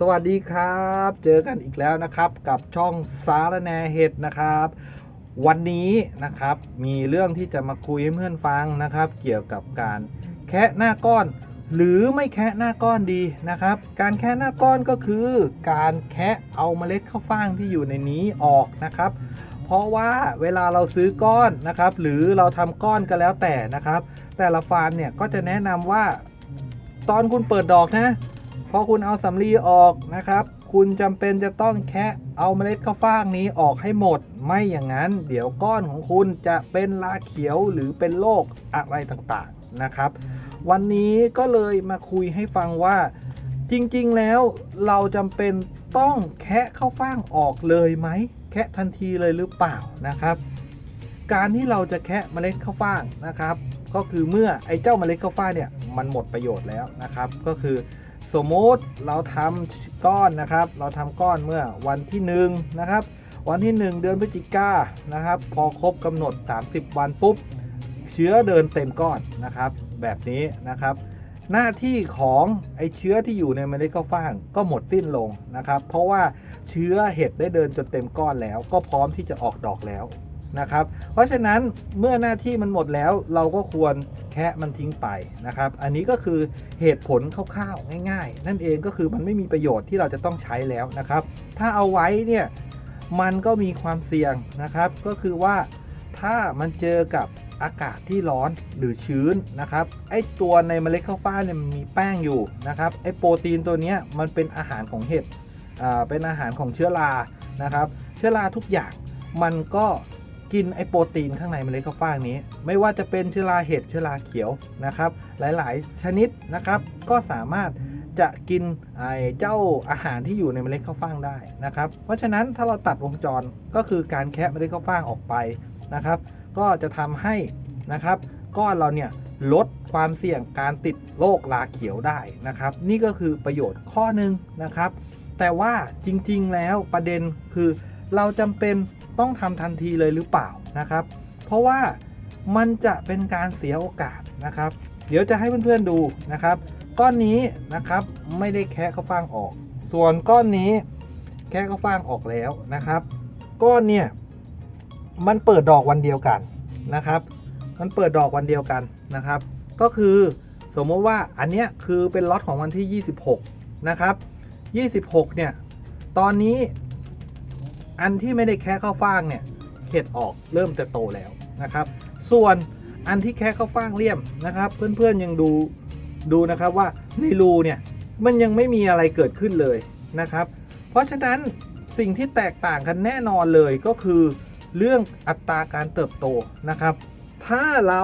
สวัสดีครับ เจอกันอีกแล้วนะครับกับช่องสารแนเห็ดนะครับ วันนี้นะครับมีเรื่องที่จะมาคุยให้เพื่อนฟังนะครับ เกี่ยวกับการแคะหน้าก้อน หรือไม่แคะหน้าก้อนดีนะครับ การแคะหน้าก้อนก็คือ การแคะเอาเมล็ดข้าวฟ่างที่อยู่ในนี้ออกนะครับ เพราะว่าเวลาเราซื้อก้อนนะครับ หรือเราทำก้อนก็แล้วแต่นะครับ แต่ละฟาร์มเนี่ยก็จะแนะนำว่า ตอนคุณเปิดดอกนะ อคุณเอาสำลีออกนะครับ คุณจำเป็นจะต้องแคะเอาเมล็ดข้าวฟ่างนี้ออกให้หมด ไม่อย่างนั้น เดี๋ยวก้อนของคุณจะเป็นลาเขียวหรือเป็นโรคอะไรต่างๆนะครับ วันนี้ก็เลยมาคุยให้ฟังว่า จริงๆแล้วเราจำเป็นต้องแคะข้าวฟ่างออกเลยไหมแคะทันทีเลยหรือเปล่านะครับ การที่เราจะแคะเมล็ดข้าวฟ่างนะครับ ก็คือเมื่อไอ้เจ้าเมล็ดข้าวฟ่างเนี่ยมันหมดประโยชน์แล้วนะครับ ก็คือ สมมติเราทำก้อนนะครับ เราทำก้อนเมื่อวันที่หนึ่งนะครับ วันที่ 1 เดือนพฤศจิกานะครับ พอครบกำหนด 30 วันปุ๊บ เชื้อเดินเต็มก้อนนะครับ แบบนี้นะครับ หน้าที่ของไอเชื้อที่อยู่ในเมล็ดข้าวฟ่างก็หมดสิ้นลงนะครับ เพราะว่าเชื้อเห็ดได้เดินจนเต็มก้อนแล้ว ก็พร้อมที่จะออกดอกแล้ว นะครับ เพราะฉะนั้นเมื่อหน้าที่มันหมดแล้วเราก็ควรแคะมันทิ้งไปนะครับ อันนี้ก็คือเหตุผลคร่าวๆง่าย ๆ นั่นเองก็คือมันไม่มีประโยชน์ที่เราจะต้องใช้แล้วนะครับ ถ้าเอาไว้เนี่ยมันก็มีความเสี่ยงนะครับ ก็คือว่าถ้ามันเจอกับอากาศที่ร้อนหรือชื้นนะครับไอตัวในเมล็ดข้าวฟ่างเนี่ยมันมีแป้งอยู่นะครับไอโปรตีนตัวนี้มันเป็นอาหารของเห็ดเป็นอาหารของเชื้อรานะครับ เชื้อราทุกอย่างมันก็ กินไอโปรตีนข้างในเมล็ดข้าวฟ่างนี้ ไม่ว่าจะเป็นเชื้อราเห็ดเชื้อราเขียวนะครับ หลายๆ ชนิดนะครับ ก็สามารถจะกินไอเจ้าอาหารที่อยู่ในเมล็ดข้าวฟ่างได้นะครับ เพราะฉะนั้นถ้าเราตัดวงจรก็คือการแคะเมล็ดข้าวฟ่างออกไปนะครับ ก็จะทำให้นะครับ ก้อนเราเนี่ยลดความเสี่ยงการติดโรคราเขียวได้นะครับ นี่ก็คือประโยชน์ข้อหนึ่งนะครับ แต่ว่าจริงๆแล้วประเด็นคือ เราจำเป็นต้องทำทันทีเลยหรือเปล่านะครับ เพราะว่ามันจะเป็นการเสียโอกาสนะครับ เดี๋ยวจะให้เพื่อนๆดูนะครับ ก้อนนี้นะครับไม่ได้แคะข้าวฟ่างออก ส่วนก้อนนี้แคะข้าวฟ่างออกแล้วนะครับ ก้อนเนี่ยมันเปิดดอกวันเดียวกันนะครับ มันเปิดดอกวันเดียวกันนะครับ ก็คือสมมติว่าอันเนี้ยคือเป็นล็อตของวันที่ 26 นะครับ 26 เนี่ย ตอนนี้ อันที่ไม่ได้แค่ข้าวฟ่างเนี่ยเห็ดออกเริ่มจะโตแล้วนะครับ ส่วนอันที่แค่ข้าวฟ่างเลี่ยมนะครับ เพื่อนๆยังดูดูนะครับว่าในรูเนี่ยมันยังไม่มีอะไรเกิดขึ้นเลยนะครับ เพราะฉะนั้นสิ่งที่แตกต่างกันแน่นอนเลยก็คือ เรื่องอัตราการเติบโตนะครับ ถ้าเรา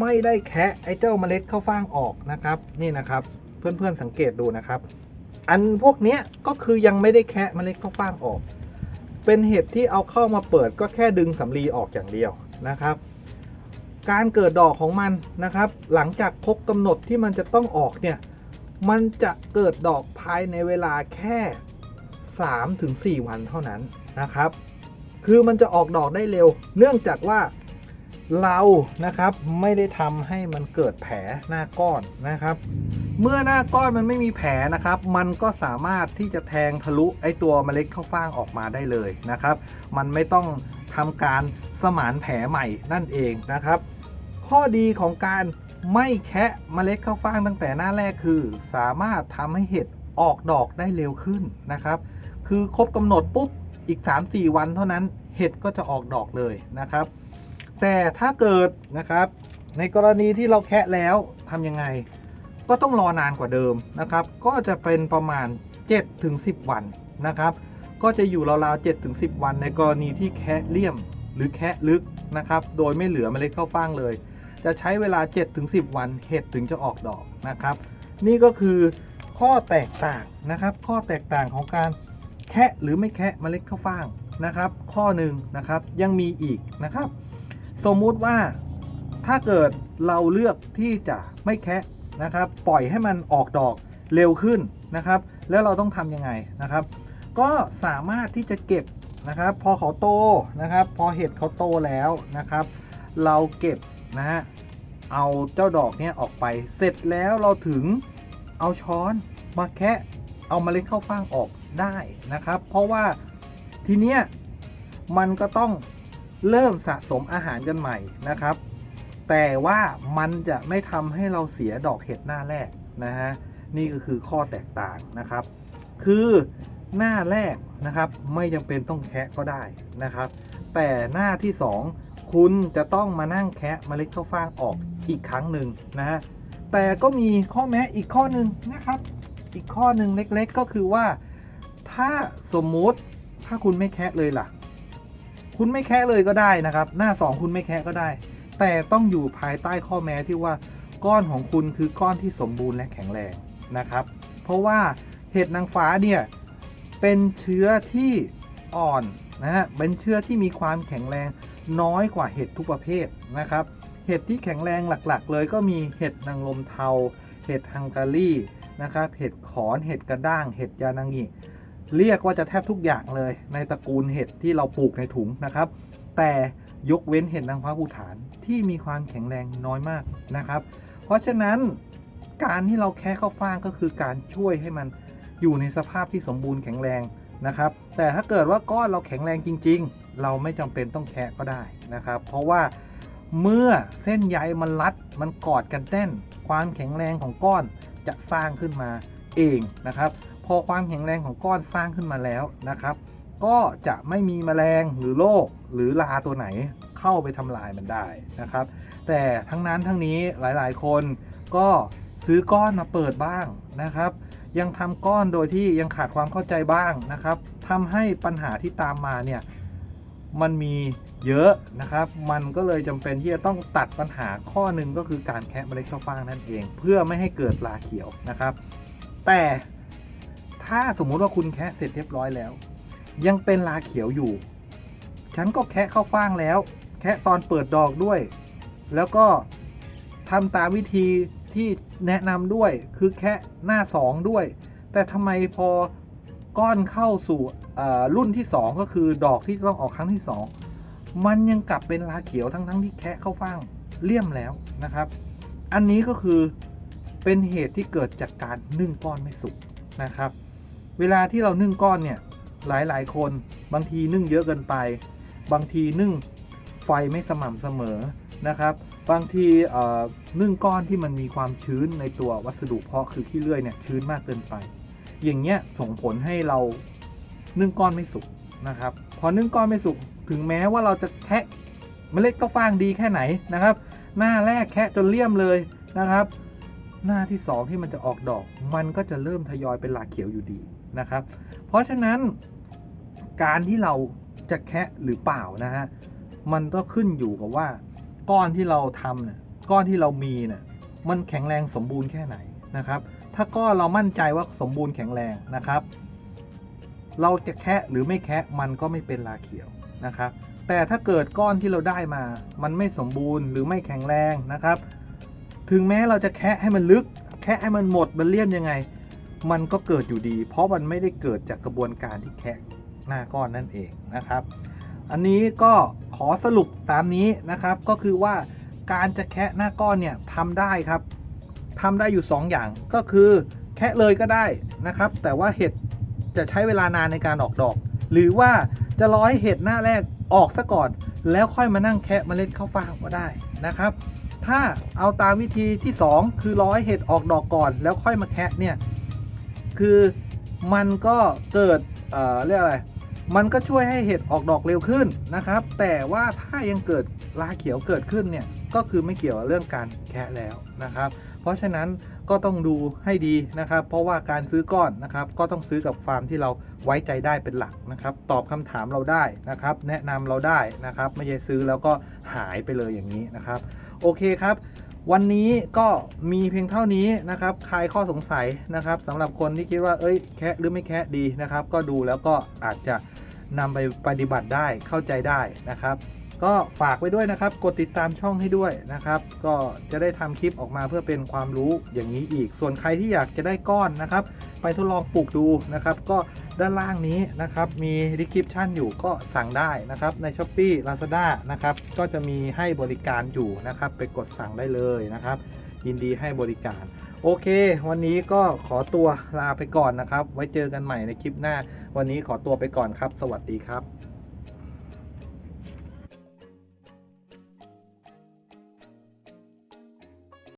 ไม่ได้แคะไอ้เจ้าเมล็ดข้าวฟ่างออกนะครับนี่นะครับเพื่อนๆสังเกตดูนะครับ อันพวกนี้ก็คือยังไม่ได้แคะเมล็ดข้าวฟ่างออก เป็นเห็ดที่เอาเข้ามาเปิดก็แค่ดึงสำลีออกอย่างเดียวนะครับ การเกิดดอกของมันนะครับ หลังจากครบกำหนดที่มันจะต้องออกเนี่ยมันจะเกิดดอกภายในเวลาแค่ 3-4 วันเท่านั้นนะครับ คือมันจะออกดอกได้เร็ว เนื่องจากว่าเรานะครับไม่ได้ทำให้มันเกิดแผลหน้าก้อนนะครับ เมื่อหน้าก้อนมันไม่มีแผลนะครับ มันก็สามารถที่จะแทงทะลุไอตัวเมล็ดข้าวฟ่างออกมาได้เลยนะครับ มันไม่ต้องทำการสมานแผลใหม่นั่นเองนะครับ ข้อดีของการไม่แคะเมล็ดข้าวฟ่างตั้งแต่หน้าแรกคือ สามารถทำให้เห็ดออกดอกได้เร็วขึ้นนะครับ คือครบกำหนดปุ๊บอีก 3-4 วันเท่านั้นเห็ดก็จะออกดอกเลยนะครับ แต่ถ้าเกิดนะครับ ในกรณีที่เราแคะแล้วทำยังไง ก็ต้องรอนานกว่าเดิมนะครับ ก็จะเป็นประมาณ 7-10 วันนะครับ ก็จะอยู่ราวๆ7-10 วัน ในกรณีที่แคะเลี่ยมหรือแคะลึกนะครับ โดยไม่เหลือเมล็ดข้าวฟ่างเลย จะใช้เวลา 7-10 วันเห็ดถึงจะออกดอกนะครับ นี่ก็คือข้อแตกต่างนะครับ ข้อแตกต่างของการแคะหรือไม่แคะเมล็ดข้าวฟ่างนะครับ ข้อหนึ่งนะครับยังมีอีกนะครับ สมมุติว่าถ้าเกิดเราเลือกที่จะไม่แคะ นะครับ ปล่อยให้มันออกดอกเร็วขึ้นนะครับ แล้วเราต้องทำยังไงนะครับ ก็สามารถที่จะเก็บนะครับ พอเขาโตนะครับ พอเห็ดเขาโตแล้วนะครับ เราเก็บนะฮะเอาเจ้าดอกเนี้ยออกไปเสร็จแล้วเราถึงเอาช้อนมาแคะเอามาเมล็ดข้าวฟ่างออกได้นะครับ เพราะว่าทีเนี้ยมันก็ต้องเริ่มสะสมอาหารกันใหม่นะครับ แต่ว่ามันจะไม่ทำให้เราเสียดอกเห็ดหน้าแรกนะฮะนี่ก็คือข้อแตกต่างนะครับ คือหน้าแรกนะครับไม่จำเป็นต้องแคะก็ได้นะครับ แต่หน้าที่ 2 คุณจะต้องมานั่งแคะเมล็ดข้าวฟ่างออกอีกครั้งหนึ่งนะฮะแต่ก็มีข้อแม้อีกข้อหนึ่งนะครับ อีกข้อหนึ่งเล็กๆ ก็คือว่า ถ้าสมมุติถ้าคุณไม่แคะเลยล่ะ คุณไม่แคะเลยก็ได้นะครับ หน้า 2 คุณไม่แคะก็ได้ แต่ต้องอยู่ภายใต้ข้อแม้ที่ว่าก้อนของคุณคือก้อนที่สมบูรณ์และแข็งแรงนะครับ เพราะว่าเห็ดนางฟ้าเนี่ยเป็นเชื้อที่อ่อนนะฮะเป็นเชื้อที่มีความแข็งแรงน้อยกว่าเห็ดทุกประเภทนะครับ เห็ดที่แข็งแรงหลักๆ เลยก็มีเห็ดนางลมเทา เห็ดฮังการีนะครับเห็ดขอนเห็ดกระด้าง เห็ดยานางิเรียกว่าจะแทบทุกอย่างเลยในตระกูลเห็ดที่เราปลูกในถุงนะครับ แต่ ยกเว้นเห็ดนางฟ้าภูฐานที่มีความแข็งแรงน้อยมากนะครับ เพราะฉะนั้นการที่เราแค่ข้าวฟ่างก็คือการช่วยให้มันอยู่ในสภาพที่สมบูรณ์แข็งแรงนะครับ แต่ถ้าเกิดว่าก้อนเราแข็งแรงจริง ๆ เราไม่จำเป็นต้องแคะก็ได้นะครับ เพราะว่าเมื่อเส้นใยมันรัดมันกอดกันแน่น ความแข็งแรงของก้อนจะสร้างขึ้นมาเองนะครับ พอความแข็งแรงของก้อนสร้างขึ้นมาแล้วนะครับ ก็จะไม่มีแมลงหรือโรคหรือราตัวไหนเข้าไปทำลายมันได้นะครับ แต่ทั้งนั้นทั้งนี้หลายๆ คนก็ซื้อก้อนมาเปิดบ้างนะครับ ยังทำก้อนโดยที่ยังขาดความเข้าใจบ้างนะครับทำให้ปัญหาที่ตามมาเนี่ยมันมีเยอะนะครับ มันก็เลยจำเป็นที่จะต้องตัดปัญหาข้อหนึ่งก็คือการแคะเมล็ดข้าวฟ่างนั่นเอง เพื่อไม่ให้เกิดราเขียวนะครับ แต่ถ้าสมมุติว่าคุณแคะเสร็จเรียบร้อยแล้ว ยังเป็นราเขียวอยู่ ฉันก็แคะข้าฟ่างแล้ว แคะตอนเปิดดอกด้วย แล้วก็ทำตามวิธีที่แนะนำด้วย คือแคะหน้า2ด้วย แต่ทำไมพอก้อนเข้าสู่รุ่นที่2ก็คือดอกที่ต้องออกครั้งที่2มันยังกลับเป็นราเขียวทั้งๆทที่แคะข้าฟ่างเลี่ยมแล้วนะครับ อันนี้ก็คือเป็นเหตุที่เกิดจากการนึ่งก้อนไม่สุกนะครับ เวลาที่เรานึ่งก้อนเนี่ย หลายๆคน บางทีนึ่งเยอะเกินไป บางทีนึ่งไฟไม่สม่ำเสมอนะครับ บางทีนึ่งก้อนที่มันมีความชื้นในตัววัสดุเพาะคือขี้เลื่อยเนี่ยชื้นมากเกินไป อย่างเงี้ยส่งผลให้เรานึ่งก้อนไม่สุกนะครับ พอนึ่งก้อนไม่สุกถึงแม้ว่าเราจะแคะเมล็ดก็ฟางดีแค่ไหนนะครับ หน้าแรกแคะจนเลี่ยมเลยนะครับ หน้าที่ 2 ที่มันจะออกดอก มันก็จะเริ่มทยอยเป็นหลากเขียวอยู่ดีนะครับ เพราะฉะนั้น การที่เราจะแคะหรือเปล่านะฮะ มันก็ขึ้นอยู่กับว่าก้อนที่เราทำเนี่ยก้อนที่เรามีเนี่ยมันแข็งแรงสมบูรณ์แค่ไหนนะครับ ถ้าก้อนเรามั่นใจว่าสมบูรณ์แข็งแรงนะครับ เราจะแคะหรือไม่แคะมันก็ไม่เป็นลาเขียวนะครับ แต่ถ้าเกิดก้อนที่เราได้มา มันไม่สมบูรณ์หรือไม่แข็งแรงนะครับ ถึงแม้เราจะแคะให้มันลึก แคะให้มันหมดมันเลี่ยมยังไง มันก็เกิดอยู่ดี เพราะมันไม่ได้เกิดจากกระบวนการที่แคะ หน้าก้อนนั่นเองนะครับ อันนี้ก็ขอสรุปตามนี้นะครับก็คือว่าการจะแคะหน้าก้อนเนี่ยทำได้ครับทำได้อยู่ 2 อย่างก็คือแคะเลยก็ได้นะครับ แต่ว่าเห็ดจะใช้เวลานานในการออกดอก หรือว่าจะรอให้เห็ดหน้าแรกออกซะก่อน แล้วค่อยมานั่งแคะเมล็ดข้าวฟ่างก็ได้นะครับ ถ้าเอาตามวิธีที่ 2 คือร้อให้เห็ดออกดอกก่อน แล้วค่อยมาแคะเนี่ยคือมันก็เกิดเอ่อเรียกอะไร มันก็ช่วยให้เห็ดออกดอกเร็วขึ้นนะครับ แต่ว่าถ้ายังเกิดราเขียวเกิดขึ้นเนี่ยก็คือไม่เกี่ยวเรื่องการแคะแล้วนะครับ เพราะฉะนั้นก็ต้องดูให้ดีนะครับ เพราะว่าการซื้อก้อนนะครับ ก็ต้องซื้อกับฟาร์มที่เราไว้ใจได้เป็นหลักนะครับ ตอบคำถามเราได้นะครับ แนะนำเราได้นะครับ ไม่ใช่ซื้อแล้วก็หายไปเลยอย่างนี้นะครับ โอเคครับวันนี้ก็มีเพียงเท่านี้นะครับคลายข้อสงสัยนะครับสำหรับคนที่คิดว่าเอ้ยแคะหรือไม่แคะดีนะครับ ก็ดูแล้วก็อาจจะ นำไปปฏิบัติได้เข้าใจได้นะครับ ก็ฝากไว้ด้วยนะครับ กดติดตามช่องให้ด้วยนะครับ ก็จะได้ทำคลิปออกมาเพื่อเป็นความรู้อย่างนี้อีก ส่วนใครที่อยากจะได้ก้อนนะครับ ไปทดลองปลูกดูนะครับ ก็ด้านล่างนี้นะครับมี description อยู่ก็สั่งได้นะครับใน s h อ p e e Lazada นะครับก็จะมีให้บริการอยู่นะครับ ไปกดสั่งได้เลยนะครับ ยินดีให้บริการ โอเค วันนี้ก็ขอตัวลาไปก่อนนะครับ ไว้เจอกันใหม่ในคลิปหน้า วันนี้ขอตัวไปก่อนครับ สวัสดีครับ